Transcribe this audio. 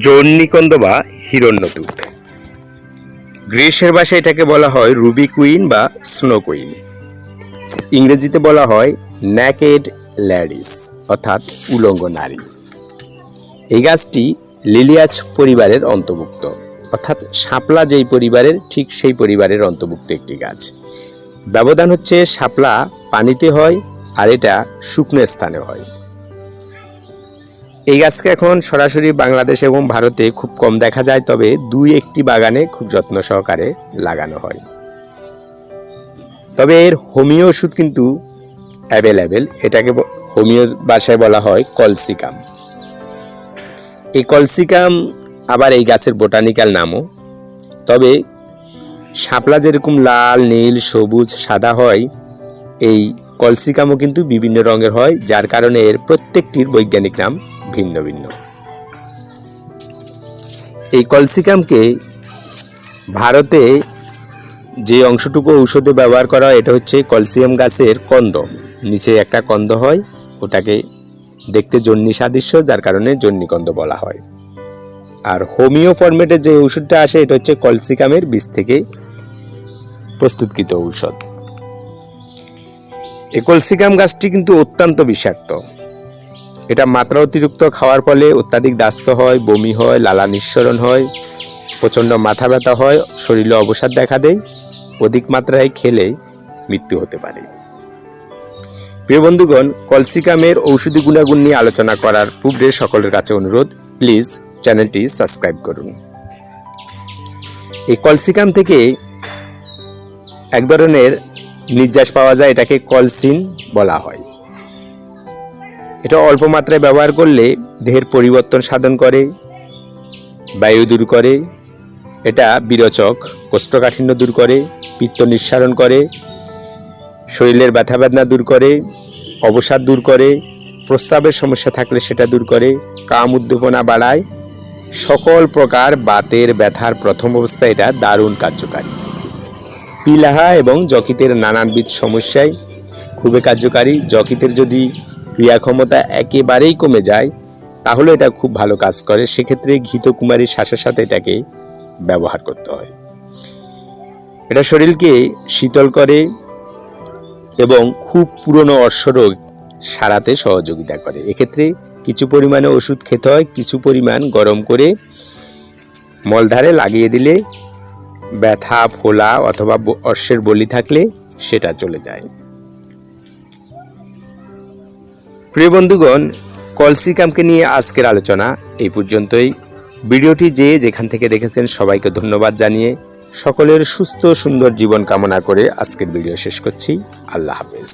জৌর্নিকন্দ বা হিরণ্যদূত। গ্রীষ্মের ভাষায় এটাকে বলা হয় রুবি কুইন বা স্নো কুইন। ইংরেজিতে বলা হয় ন্যাকেড ল্যাডিস অর্থাৎ উলঙ্গ নারী। এই গাছটি লিলিয়াচ পরিবারের অন্তর্ভুক্ত, অর্থাৎ শাপলা যেই পরিবারের, ঠিক সেই পরিবারের অন্তর্ভুক্ত একটি গাছ। ব্যবধান হচ্ছে শাপলা পানিতে হয় আর এটা শুকনো স্থানে হয়। এই গাছকে এখন সরাসরি বাংলাদেশ এবং ভারতে খুব কম দেখা যায়, তবে দুই একটি বাগানে খুব যত্ন সহকারে লাগানো হয়। তবে এর হোমিও ওষুধ কিন্তু অ্যাভেলেবেল, এটাকে হোমিও ভাষায় বলা হয় কলসিকাম। এই কলসিকাম আবার এই গাছের বোটানিক্যাল নামও। তবে শাপলা যেরকম লাল, নীল, সবুজ, সাদা হয়, এই কলসিকামও কিন্তু বিভিন্ন রঙের হয়, যার কারণে এর প্রত্যেকটির বৈজ্ঞানিক নাম ভিন্ন ভিন্ন। এই কলসিকামকে ভারতে যে অংশটুকু ঔষধে ব্যবহার করা হয়, এটা হচ্ছে কলসিয়াম গাছের কন্দ। নিচে একটা কন্দ হয়, ওটাকে দেখতে জন্নি সাদৃশ্য, যার কারণে জন্নিকন্দ বলা হয়। আর হোমিও ফরম্যাটে যে ওষুধটা আসে, এটা হচ্ছে কলসিকামের বীজ থেকে প্রস্তুতকৃত ঔষধ। এই কলসিকাম গাছটি কিন্তু অত্যন্ত বিষাক্ত। এটা মাত্রা অতিরিক্ত খাওয়ার ফলে অত্যাধিক দাস্ত হয়, বমি হয় লালা নিঃসরণ হয়, প্রচণ্ড মাথা ব্যথা হয়, শরীরে অবসাদ দেখা দেয়, অধিক মাত্রায় খেলে মৃত্যু হতে পারে। প্রিয় বন্ধুগণ, কলসিকামের ঔষধি গুণাগুণ নিয়ে আলোচনা করার পূর্বে সকলের কাছে অনুরোধ, প্লিজ চ্যানেলটি সাবস্ক্রাইব করুন। এই কলসিকাম থেকে এক ধরনের নির্যাস পাওয়া যায়, এটাকে কলসিন বলা হয়। এটা অল্প মাত্রায় ব্যবহার করলে দেহের পরিবর্তন সাধন করে, বায়ু দূর করে, এটা বিরচক, কোষ্ঠকাঠিন্য দূর করে, পিত্ত নিঃসারণ করে, শরীরের ব্যথা বেদনা দূর করে, অবসাদ দূর করে, প্রস্রাবের সমস্যা থাকলে সেটা দূর করে, কাম উদ্দীপনা বাড়ায়। সকল প্রকার বাতের ব্যথার প্রথম অবস্থায় এটা দারুণ কার্যকারী। পিলাহা এবং যকৃতের নানানবিধ সমস্যায় খুবই কার্যকারী। যকৃতের যদি ক্রিয়া ক্ষমতা একেবারেই কমে যায়, তাহলে এটা খুব ভালো কাজ করে। সেক্ষেত্রে ঘৃতকুমারীর শ্বাসের সাথে এটাকে ব্যবহার করতে হয়। এটা শরীরকে শীতল করে এবং খুব পুরনো অশ্বরোগ সারাতে সহযোগিতা করে। এক্ষেত্রে কিছু পরিমাণে ওষুধ খেতে হয়, কিছু পরিমাণ গরম করে মলধারে লাগিয়ে দিলে ব্যথা, ফোলা অথবা অশ্বের বলি থাকলে সেটা চলে যায়। প্রিয় বন্ধুগণ, কলসিকামকে নিয়ে আজকের আলোচনা এই পর্যন্তই। ভিডিওটি যে যেখান থেকে দেখেছেন সবাইকে ধন্যবাদ জানিয়ে সকলের সুস্থ সুন্দর জীবন কামনা করে আজকের ভিডিও শেষ করছি। আল্লাহ হাফেজ।